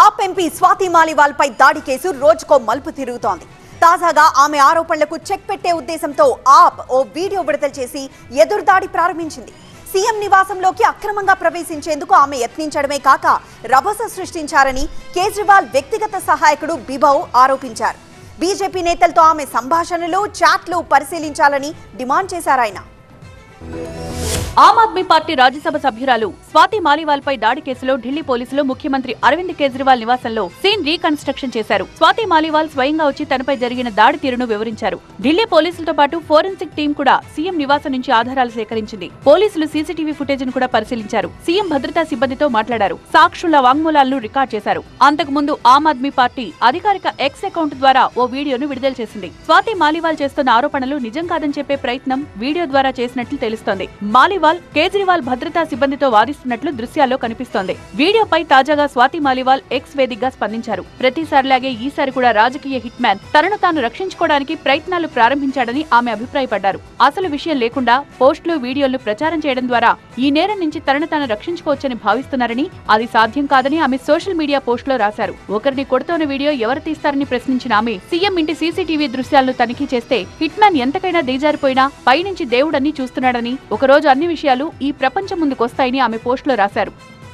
ఆప్ MP Swati Maliwal పై దాడి case రోజుకో మలుపు తిరుగుతోంది. తాజాగా ఆమె ఆరోపణలకు చెక్ పెట్టే ఉద్దేశంతో ఆప్ ఓ వీడియో విడుదల చేసి ఎదురుదాడి ప్రారంభించింది. సీఎం నివాసంలోకి అక్రమంగా ప్రవేశించేందుకు ఆమె యత్నించడమే కాక రభస సృష్టించారని కేజ్రీవాల్ వ్యక్తిగత సహాయకుడు బిబౌ ఆరోపించారు. బీజేపీ నేతలతో ఆమె సంభాషణలు చాట్లు పరిశీలించాలని డిమాండ్ చేశారాయన ఆమ్ ఆద్మీ పార్టీ రాజ్యసభ సభ్యురాలు స్వాతి మాలివాల్ పై దాడి కేసులో ఢిల్లీ పోలీసులు ముఖ్యమంత్రి అరవింద్ కేజ్రీవాల్ నివాసంలో సీన్ రీకన్స్ట్రక్షన్ చేశారు. స్వాతి మాలివాల్ స్వయంగా వచ్చి తనపై జరిగిన దాడి తీరును వివరించారు. ఢిల్లీ పోలీసులతో పాటు ఫోరెన్సిక్ టీం కూడా సీఎం నివాసం నుంచి ఆధారాలు సేకరించింది. పోలీసులు సీసీటీవీ ఫుటేజ్ను కూడా పరిశీలించారు. సీఎం భద్రతా సిబ్బందితో మాట్లాడారు. సాక్షుల వాంగ్మూలాలను రికార్డ్ చేశారు. అంతకుముందు ఆమ్ ఆద్మీ పార్టీ అధికారిక ఎక్స్ అకౌంట్ ద్వారా ఓ వీడియోను విడుదల చేసింది. స్వాతి మాలివాల్ చేస్తున్న ఆరోపణలు నిజం కాదని చెప్పే ప్రయత్నం వీడియో ద్వారా చేసినట్లు తెలుస్తోంది. మాలివాల్ కేజ్రీవాల్ భద్రతా సిబ్బందితో వాదిస్తున్నట్లు దృశ్యాల్లో కనిపిస్తోంది. వీడియోపై తాజాగా స్వాతి మాలివాల్ ఎక్స్ వేదికగా స్పందించారు. ప్రతిసారిలాగే ఈసారి కూడా రాజకీయ హిట్ మ్యాన్ తనను తాను రక్షించుకోవడానికి ప్రయత్నాలు ప్రారంభించాడని ఆమె అభిప్రాయపడ్డారు. అసలు విషయం లేకుండా పోస్టులు వీడియోలు ప్రచారం చేయడం ద్వారా ఈ నేరం నుంచి తనను తాను రక్షించుకోవచ్చని భావిస్తున్నారని అది సాధ్యం కాదని ఆమె సోషల్ మీడియా పోస్టులో రాశారు. ఒకరిని కొడుతోన్న వీడియో ఎవరు తీస్తారని ప్రశ్నించిన ఆమె సీఎం ఇంటి సీసీటీవీ దృశ్యాలను తనిఖీ చేస్తే హిట్ మ్యాన్ ఎంతకైనా దిగజారిపోయినా పైనుంచి దేవుడన్ని చూస్తున్నాడని ఒకరోజు అన్ని విషయాలు ఈ ప్రపంచం ముందుకొస్తాయని ఆమె పోస్టులో రాశారు.